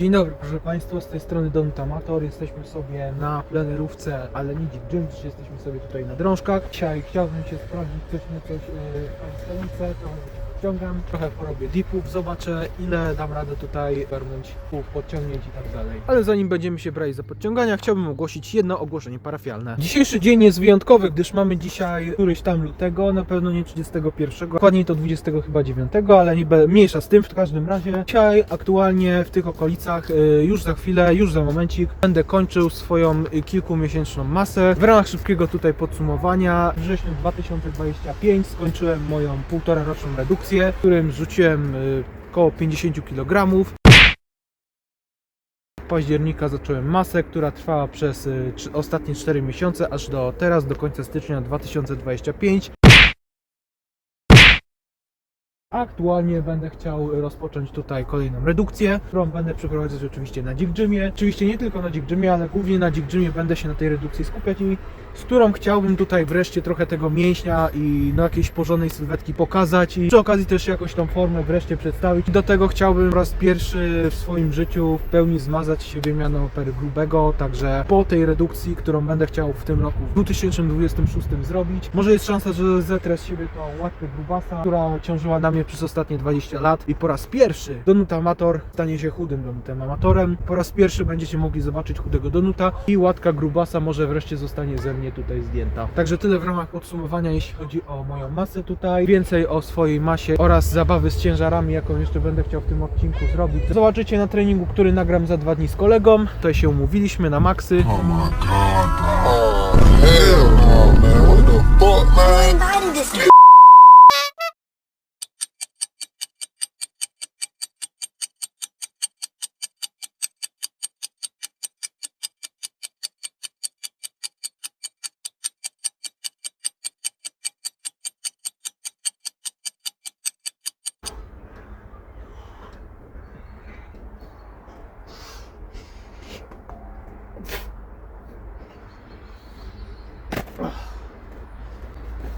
Dzień dobry, proszę Państwa, z tej strony Don Tamator. Jesteśmy sobie na plenerówce, ale nie Gym, dziś jesteśmy sobie tutaj na drążkach. Dzisiaj chciałbym się sprawdzić coś coś yy, w stolicy, to ściągam, trochę porobię dipów, zobaczę ile dam radę tutaj garnąć pół podciągnięć i tak dalej. Ale zanim będziemy się brać za podciągania, chciałbym ogłosić jedno ogłoszenie parafialne. Dzisiejszy dzień jest wyjątkowy, gdyż mamy dzisiaj któryś tam lutego, na pewno nie 31, dokładniej to 20 chyba 9, ale nie mniejsza z tym w każdym razie. Dzisiaj aktualnie w tych okolicach, y, już za chwilę, już za momencik, będę kończył swoją y, kilkumiesięczną masę. W ramach szybkiego tutaj podsumowania, w wrześniu 2025 skończyłem moją półtora roczną redukcję, w którym zrzuciłem y, około 50 kg. października zacząłem masę, która trwała przez y, ostatnie 4 miesiące, aż do teraz, do końca stycznia 2025. Aktualnie będę chciał rozpocząć tutaj kolejną redukcję, którą będę przeprowadzać oczywiście na Dzik. Oczywiście nie tylko na Dzik ale głównie na Dzik będę się na tej redukcji skupiać i z którą chciałbym tutaj wreszcie trochę tego mięśnia i no jakiejś porządnej sylwetki pokazać i przy okazji też jakoś tą formę wreszcie przedstawić. Do tego chciałbym po raz pierwszy w swoim życiu w pełni zmazać się wymianą opery grubego, także po tej redukcji, którą będę chciał w tym roku w 2026 zrobić, może jest szansa, że zetrę z siebie tą łatkę grubasa, która ciążyła na mnie przez ostatnie 20 lat i po raz pierwszy Donut Amator stanie się chudym Donutem Amatorem. Po raz pierwszy będziecie mogli zobaczyć chudego Donuta i łatka grubasa może wreszcie zostanie ze mnie tutaj zdjęta. Także tyle w ramach podsumowania, jeśli chodzi o moją masę tutaj. Więcej o swojej masie oraz zabawy z ciężarami, jaką jeszcze będę chciał w tym odcinku zrobić. Zobaczycie na treningu, który nagram za dwa dni z kolegą. Tutaj się umówiliśmy na maksy. Oh my god. Oh, hell no, man. What the fuck, man?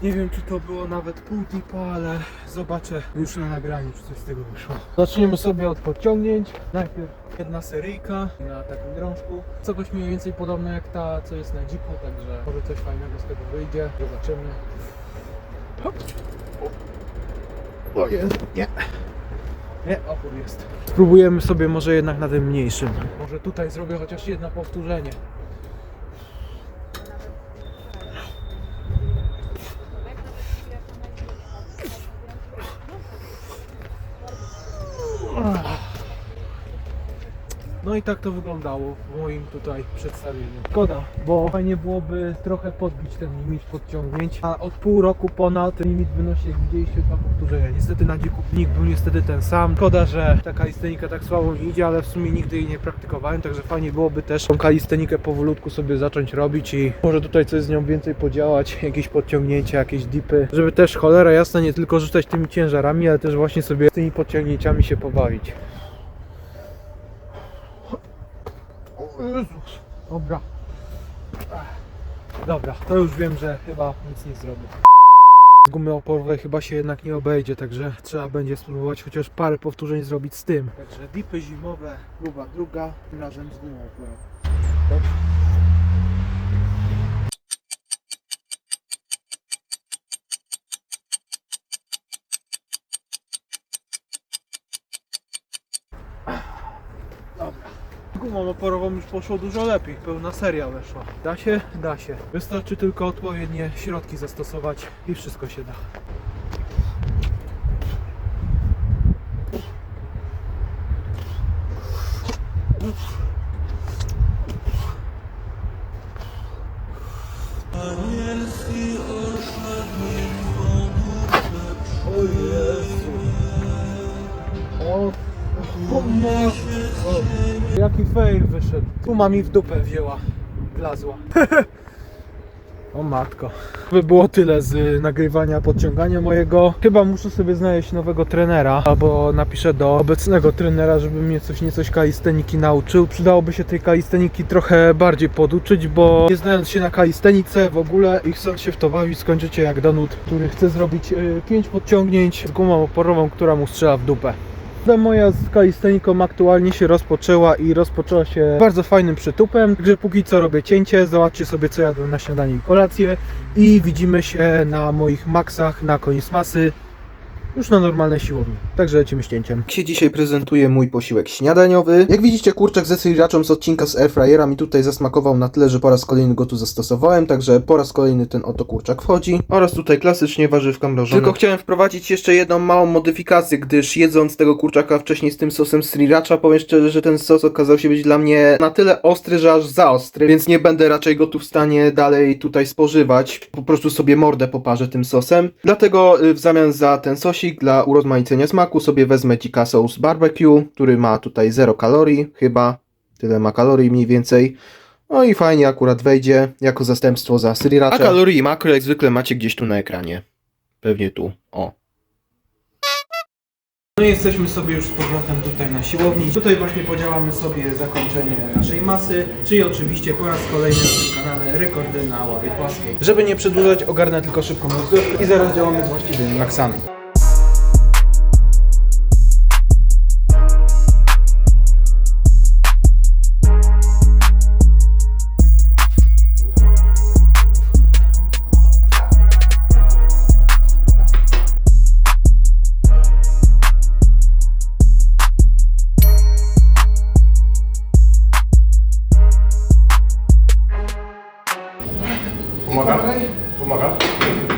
Nie wiem, czy to było nawet pół tipa, ale zobaczę już na nagraniu, czy coś z tego wyszło. Zaczniemy sobie od podciągnięć. Najpierw jedna seryjka na takim drążku. Coś mniej więcej podobne jak ta, co jest na dziku, także może coś fajnego z tego wyjdzie. Zobaczymy. Hop. O jest. Nie. Nie, opór jest. Spróbujemy sobie może jednak na tym mniejszym. Może tutaj zrobię chociaż jedno powtórzenie. Ugh. No i tak to wyglądało w moim tutaj przedstawieniu. Szkoda, bo fajnie byłoby trochę podbić ten limit podciągnięć, a od pół roku ponad limit wynosi, jak widzieliście, dwa powtórzenia. Niestety na dziku nik był niestety ten sam. Szkoda, że ta kalistenika tak słabo mi idzie, ale w sumie nigdy jej nie praktykowałem, także fajnie byłoby też tą kalistenikę powolutku sobie zacząć robić i może tutaj coś z nią więcej podziałać, jakieś podciągnięcia, jakieś dipy, żeby też cholera jasna nie tylko rzucać tymi ciężarami, ale też właśnie sobie z tymi podciągnięciami się pobawić. Jezus. Dobra. Dobra, to już wiem, że chyba nic nie zrobię. Gumy oporowej chyba się jednak nie obejdzie, także trzeba będzie spróbować chociaż parę powtórzeń zrobić z tym. Także dipy zimowe, próba druga, tym razem z gumą oporową. Dobrze. Dobra. Gumą oporową już poszło dużo lepiej, pełna seria weszła. Da się? Da się. Wystarczy tylko odpowiednie środki zastosować i wszystko się da. Tu mi w dupę wzięła. Wlazła. O matko. By było tyle z y, nagrywania podciągania mojego. Chyba muszę sobie znaleźć nowego trenera, albo napiszę do obecnego trenera, żeby mnie coś niecoś kalisteniki nauczył. Przydałoby się tej kalisteniki trochę bardziej poduczyć, bo nie znając się na kalistenice w ogóle i chcąc się w to bawić, skończycie jak Donut, który chce zrobić 5 podciągnięć z gumą oporową, która mu strzela w dupę. Ta moja z kalisteniką aktualnie się rozpoczęła i rozpoczęła się bardzo fajnym przytupem, także póki co robię cięcie, zobaczcie sobie co jadłem na śniadanie i kolację i widzimy się na moich maksach na koniec masy już na normalnej siłowni. Także lecimy z cięciem. Jak się dzisiaj prezentuje mój posiłek śniadaniowy. Jak widzicie, kurczak ze sriraczą z odcinka z Airfryera mi tutaj zasmakował na tyle, że po raz kolejny go tu zastosowałem, także po raz kolejny ten oto kurczak wchodzi. Oraz tutaj klasycznie warzywka mrożone. Tylko chciałem wprowadzić jeszcze jedną małą modyfikację, gdyż jedząc tego kurczaka wcześniej z tym sosem sriracha, powiem szczerze, że ten sos okazał się być dla mnie na tyle ostry, że aż za ostry, więc nie będę raczej go tu w stanie dalej tutaj spożywać. Po prostu sobie mordę poparzę tym sosem. Dlatego y, w zamian za ten sosik dla urozmaicenia smaku sobie wezmę Tika Sauce Barbecue, który ma tutaj 0 kalorii, chyba tyle ma kalorii mniej więcej. No i fajnie akurat wejdzie jako zastępstwo za sriracha. A kalorii i makro jak zwykle macie gdzieś tu na ekranie. Pewnie tu, o. No i jesteśmy sobie już z powrotem tutaj na siłowni. Tutaj właśnie podziałamy sobie zakończenie naszej masy, czyli oczywiście po raz kolejny na tym kanale rekordy na ławie płaskiej. Żeby nie przedłużać, ogarnę tylko szybką rozgrzewkę i zaraz działamy z właściwymi maksami. 엄마가 이거를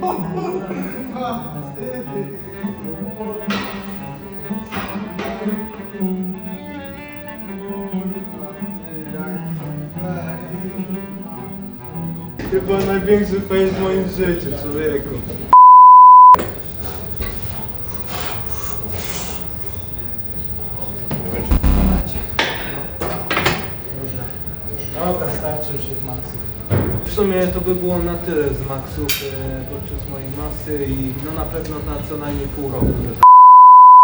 Ha ha ha! Chyba największy fejs w moim życiu, człowieku. Dobra, starczy już tych maksów. W sumie to by było na tyle z maksów e, podczas mojej masy i no na pewno na co najmniej pół roku.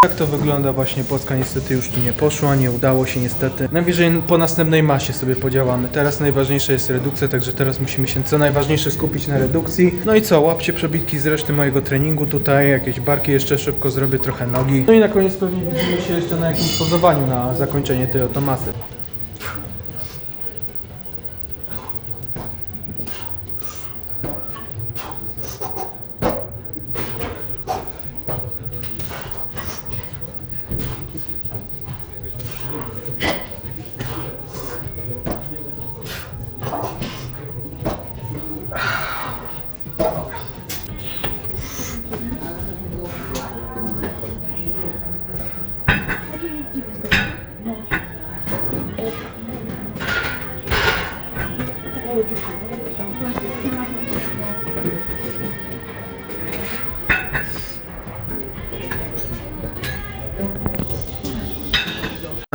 Tak to wygląda właśnie, Polska niestety już tu nie poszła, nie udało się niestety. Najwyżej po następnej masie sobie podziałamy. Teraz najważniejsza jest redukcja, także teraz musimy się co najważniejsze skupić na redukcji. No i co, łapcie przebitki z reszty mojego treningu tutaj, jakieś barki jeszcze szybko zrobię, trochę nogi. No i na koniec pewnie widzimy się jeszcze na jakimś pozowaniu na zakończenie tej oto masy.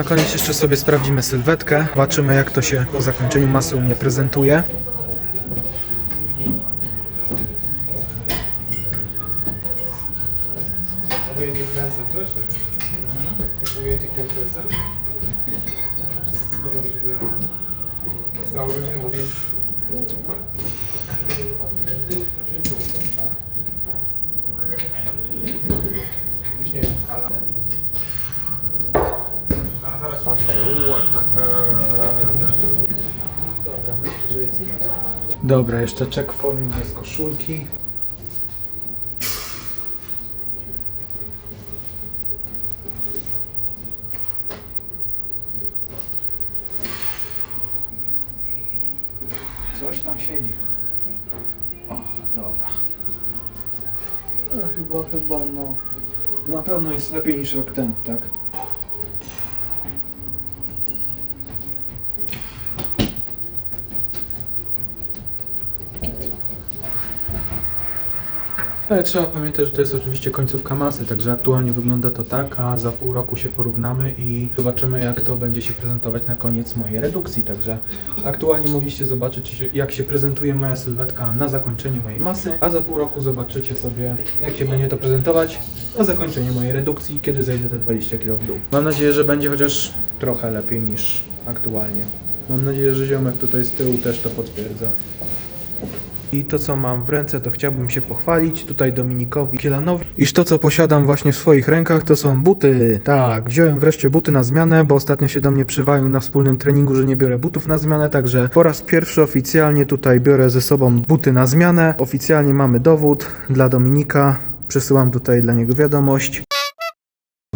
Na koniec jeszcze sobie sprawdzimy sylwetkę. Zobaczymy jak to się po zakończeniu masy u mnie prezentuje. Dobra, jeszcze czek w formie bez koszulki. Coś tam siedzi. O, dobra. E, chyba, chyba, no. Na pewno jest lepiej niż rok temu, tak? Ale trzeba pamiętać, że to jest oczywiście końcówka masy, także aktualnie wygląda to tak, a za pół roku się porównamy i zobaczymy jak to będzie się prezentować na koniec mojej redukcji, także aktualnie mogliście zobaczyć jak się prezentuje moja sylwetka na zakończenie mojej masy, a za pół roku zobaczycie sobie jak się będzie to prezentować na zakończenie mojej redukcji, kiedy zejdę te 20 kg w dół. Mam nadzieję, że będzie chociaż trochę lepiej niż aktualnie. Mam nadzieję, że ziomek tutaj z tyłu też to potwierdza. I to, co mam w ręce, to chciałbym się pochwalić tutaj Dominikowi Kielanowi, iż to, co posiadam właśnie w swoich rękach, to są buty. Tak, wziąłem wreszcie buty na zmianę, bo ostatnio się do mnie przywalił na wspólnym treningu, że nie biorę butów na zmianę, także po raz pierwszy oficjalnie tutaj biorę ze sobą buty na zmianę. Oficjalnie mamy dowód dla Dominika. Przesyłam tutaj dla niego wiadomość.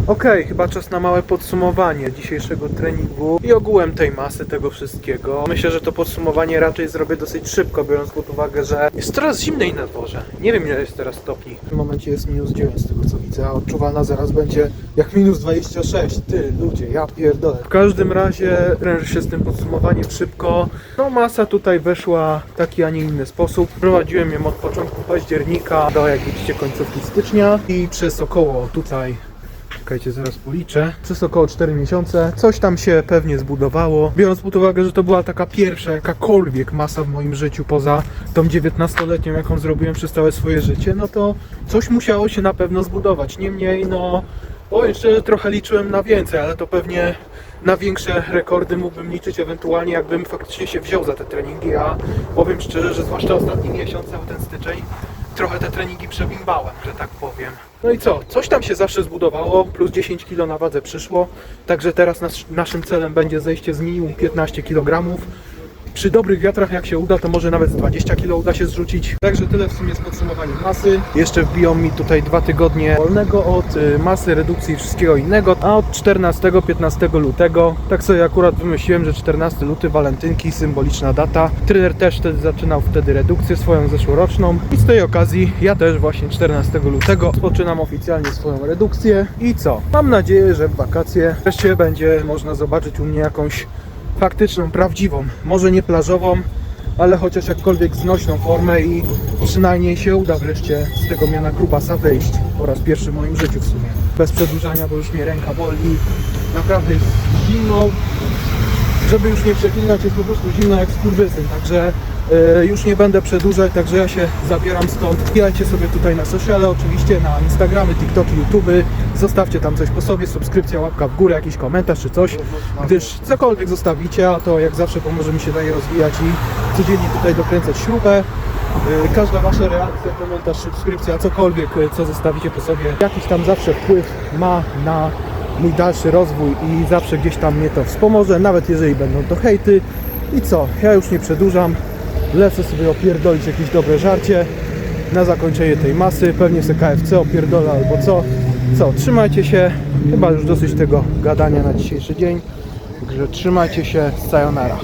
Okej, chyba czas na małe podsumowanie dzisiejszego treningu i ogółem tej masy, tego wszystkiego. Myślę, że to podsumowanie raczej zrobię dosyć szybko, biorąc pod uwagę, że jest coraz zimniej na dworze. Nie wiem ile jest teraz stopni. W tym momencie jest minus 9 z tego co widzę, a odczuwalna zaraz będzie jak minus 26. Ty, ludzie, ja pierdolę. W każdym razie prężę się z tym podsumowaniem szybko. No masa tutaj weszła w taki, a nie inny sposób. Prowadziłem ją od początku października do jak widzicie końcówki stycznia i przez około tutaj Czekajcie, zaraz policzę. Przez około 4 miesiące coś tam się pewnie zbudowało. Biorąc pod uwagę, że to była taka pierwsza jakakolwiek masa w moim życiu poza tą 19-letnią, jaką zrobiłem przez całe swoje życie, no to coś musiało się na pewno zbudować. Niemniej, no powiem szczerze, trochę liczyłem na więcej, ale to pewnie na większe rekordy mógłbym liczyć ewentualnie jakbym faktycznie się wziął za te treningi, a powiem szczerze, że zwłaszcza ostatni miesiąc, cały ten styczeń, trochę te treningi przebimbałem, że tak powiem. No i co? Coś tam się zawsze zbudowało, plus 10 kg na wadze przyszło, także teraz nas, naszym celem będzie zejście z minimum 15 kg. Przy dobrych wiatrach, jak się uda, to może nawet z 20 kg uda się zrzucić. Także tyle w sumie z podsumowaniem masy. Jeszcze wbiją mi tutaj dwa tygodnie wolnego od y, masy, redukcji i wszystkiego innego. A od 14-15 lutego, tak sobie akurat wymyśliłem, że 14 luty, walentynki, symboliczna data. Trener też wtedy zaczynał wtedy redukcję swoją zeszłoroczną. I z tej okazji ja też właśnie 14 lutego rozpoczynam oficjalnie swoją redukcję. I co? Mam nadzieję, że w wakacje wreszcie będzie można zobaczyć u mnie jakąś faktyczną, prawdziwą, może nie plażową, ale chociaż jakkolwiek znośną formę i przynajmniej się uda wreszcie z tego miana grubasa wyjść po raz pierwszy w moim życiu w sumie. Bez przedłużania, bo już mnie ręka boli, naprawdę jest zimno, żeby już nie przeklinać, jest po prostu zimno jak skurwysyn, także już nie będę przedłużać, także ja się zabieram stąd. Wbijajcie sobie tutaj na sociale, oczywiście na Instagramy, TikToki, YouTuby, zostawcie tam coś po sobie, subskrypcja, łapka w górę, jakiś komentarz czy coś, gdyż cokolwiek zostawicie, a to jak zawsze pomoże mi się dalej rozwijać i codziennie tutaj dokręcać śrubę. E, Każda Wasza reakcja, komentarz, subskrypcja, cokolwiek, e, co zostawicie po sobie, jakiś tam zawsze wpływ ma na mój dalszy rozwój i zawsze gdzieś tam mnie to wspomoże, nawet jeżeli będą to hejty. I co, ja już nie przedłużam, lecę sobie opierdolić jakieś dobre żarcie na zakończenie tej masy, pewnie se KFC opierdolę albo co. Co, trzymajcie się, chyba już dosyć tego gadania na dzisiejszy dzień, także trzymajcie się, sayonara.